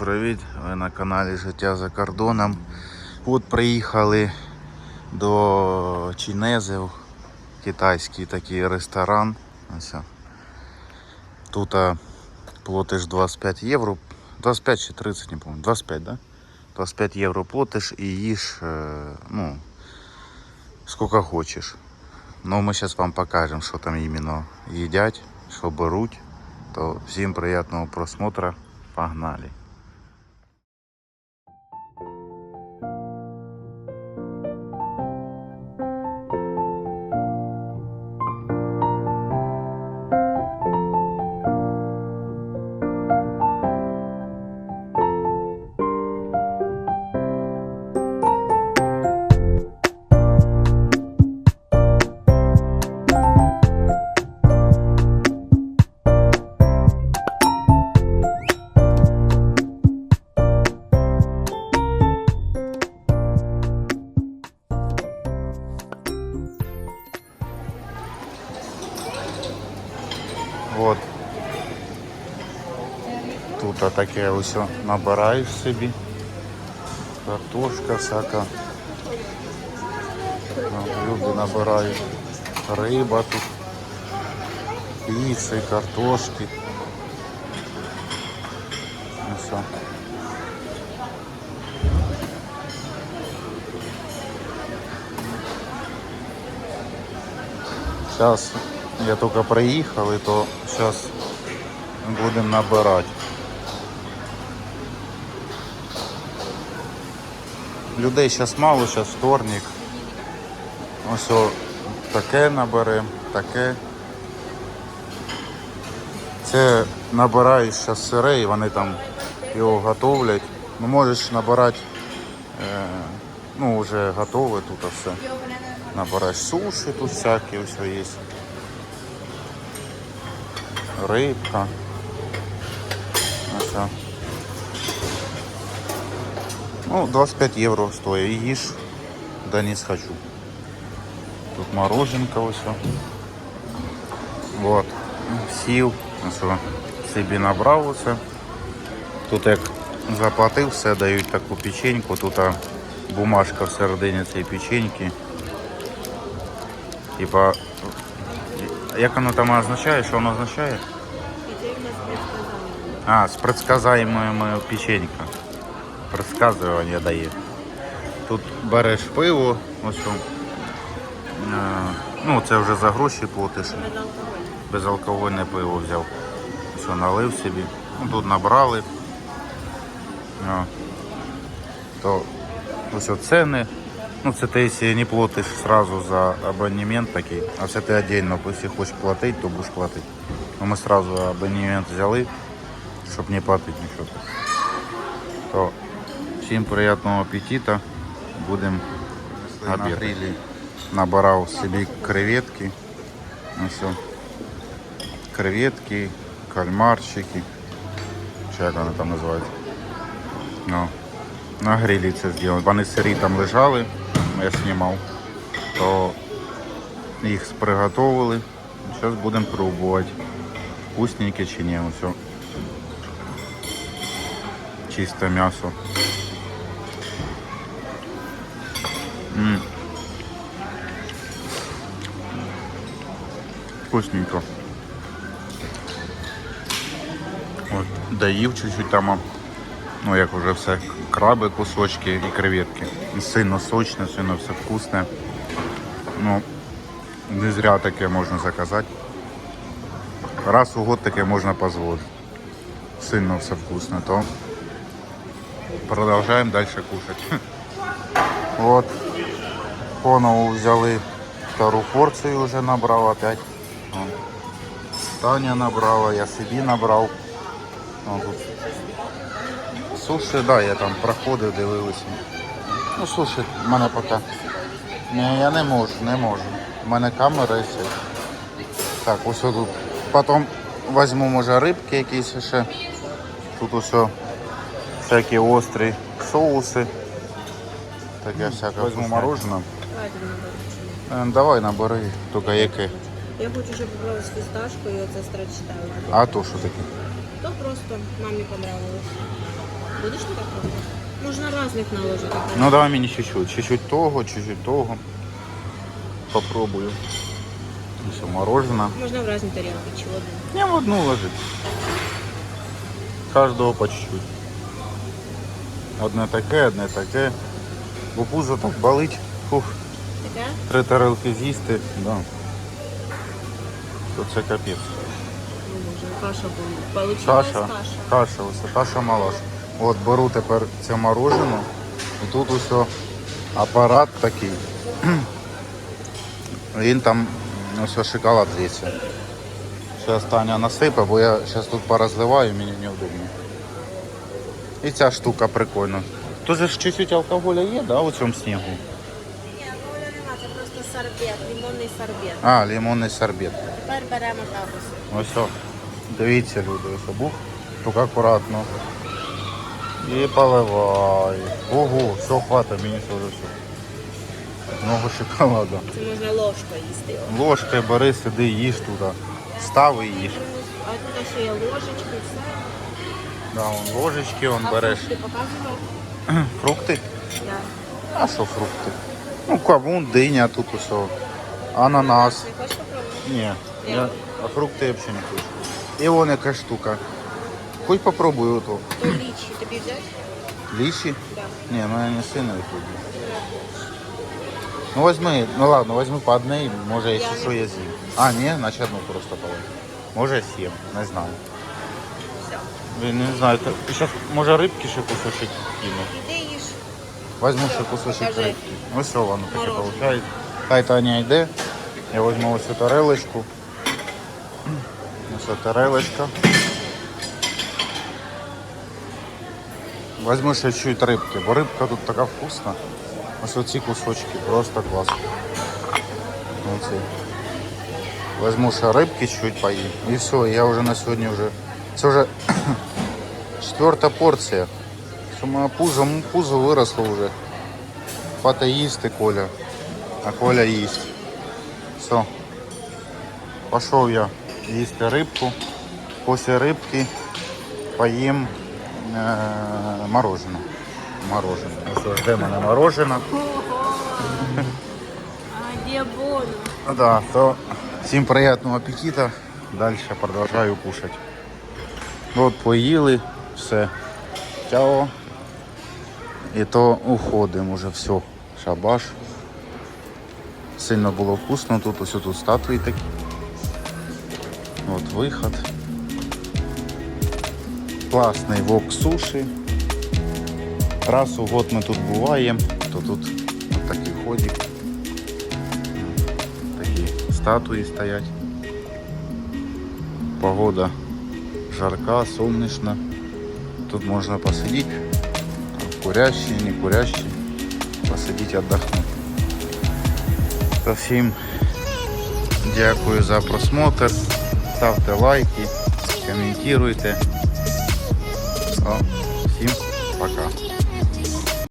привіт! Ви на каналі Життя за кордоном. От приїхали до Чінезів, китайський такий ресторан. Ось. Тут платиш 25 євро. 25 чи 30, не пам'ятаю. 25, да? 25 євро платиш і їж, е, ну, скільки хочеш. Ну, ми зараз вам покажемо, що там іменно їдять, що беруть. То всім приємного просмотра. Погнали. Тут таке ось набираєш собі. Картошка всяка. Люди набирають. Риба тут. Піци, картошки. Ну все. Зараз я тільки приїхав, і то зараз будемо набирати. Людей зараз мало, зараз вторник. Ось о, таке наберемо, таке. Це набираєш зараз сире вони там його готовлять. Ну можеш набирати, е, ну вже готове тут все. Набираєш суші тут всякі, все є. Рибка. Ось. о. Ну, 25 євро стоїть. І їж, да не схочу. Тут мороженка ось. о. Вот. Сів. Ось о. собі набрав оце. Тут як заплатив, все дають таку печеньку. Тут а, бумажка всередині цієї печеньки. Типа, як воно там означає? Що воно означає? А, з предсказаємою печенька. Предсказування дає. Тут береш пиво, ось. о. Е, Ну, це вже за гроші платиш. Безалкогольне пиво взяв. Все, налив собі. Ну, тут набрали. О. То ось ціни. Ну, це ти, якщо не платиш сразу за абонемент такий, а це ти отдельно, якщо хочеш платити, то будеш платити. Ну, ми сразу абонемент взяли, щоб не платити нічого. То всім приємного апетита. Будемо обідати. Набирав собі креветки. Ось. Креветки, кальмарчики. Чи як вони там називаються? Ну, на грилі це зробили. Вони сирі там лежали, я знімав, то їх приготували. Зараз будемо пробувати. Вкусненькі чи ні, все. Чисте м'ясо. М. Вкусненько. От, доїв чуть-чуть там, ну як вже все, краби, кусочки і креветки. Сильно сочне, сильно все вкусне. Ну, не зря таке можна заказати. Раз у год таке можна дозволити. Сильно все вкусно, то продовжуємо далі кушати. От. Понову взяли втору порцію вже набрав опять. Таня набрала, я собі набрав. О, тут. Суші, да, я там проходив, дивився. Ну, суші, в мене поки. Ні, я не можу, не можу. У мене камера і все. Так, ось тут. Потім візьму, може, рибки якісь ще. Тут усе всякі острі соуси. Таке всяке. Візьму мороженое. Давайте Е, Давай набери, тільки яке. Я хочу, щоб попробувати з фісташкою, оце страчтаю. А то що таке? То просто мамі понравилось. Будеш ти так робити? Можна разних наложити. Ну давай мені чуть-чуть. Чуть-чуть того, чуть-чуть того. Попробую. Все, мороженое. Можна в різні тарілки чи в. Не в одну ложить. Кожного по чуть-чуть. Одне таке, одне таке. Бо пузо так болить. Фух? Три тарелки з'їсти. Да. То це капець. Каша. Получилась Каша, каша. каша, ось каша малаш. От беру тепер це мороженое. І тут усе апарат такий. Він там ось шоколад з'їться. Зараз Таня насипе, бо я зараз тут порозливаю, мені неудобно. І ця штука прикольна. Тут же ж чуть-чуть алкоголя є, да, у цьому снігу? Просто сорбет, лимонний сорбет. А, лимонний сорбет. Тепер беремо так ось. Ось. Дивіться, люди, ось бух. Тільки акуратно. І поливай. Ого, все, хватить, мені все вже все. Много шоколада. Це можна ложкою їсти. Ложкою бери, сиди, їж туди. Став і їж. А тут ще є ложечки, все. Да, вон ложечки, он А береш. фрукти показував? Фрукти? Да. А що фрукти? Ну, кавун, диня, тут усе. Ананас. Не хочеш попробувати? Ні, я, а фрукти я взагалі не хочу. І вон яка штука. Хоч попробуй ото. То лічі тобі взяти? Ліші? Да. Не, мене не сильно виходить. Ну возьми, ну ладно, возьми по одній, може, якщо що я з'їм. А, ні, значить одну просто положи. Може з'їм, не знаю. Все. Блін, не знаю, то, зараз, може рибки ще кусочок кину. Іди. Возьму Всё, ще кусочок покажи. рибки. Ось що воно таке Мороженое. виходить. Хай Таня йде. Я візьму ось цю тарелочку. Ось ця тарелочка. Возьму ще чуть рибки, бо рибка тут така вкусна. Ось оці кусочки, просто клас. Оці. Возьму ще рибки чуть поїм. І все, я вже на сьогодні вже. Це вже четверта порція. Моє пузо, пузо виросло вже. Хвата їсти Коля. А Коля їсть. Все. Пішов я їсти рибку. Після рибки поїм е- мороженое. Мороженое. Ну що, жде мене мороженое. А де? Ну Да, то всім приятного аппетита. Далі продовжую кушати. От поїли, все. Чао. І то уходимо вже все. Шабаш. Сильно було вкусно. Тут ось тут статуї такі. От виход. Класний вок суші. Раз у год ми тут буваємо, то тут от такий ходик. Такі статуї стоять. Погода жарка, сонячна. Тут можна посидіти. Курящі, не курящие, посадить отдохнуть. То всім дякую за просмотр. Ставте лайки, коментуйте. О.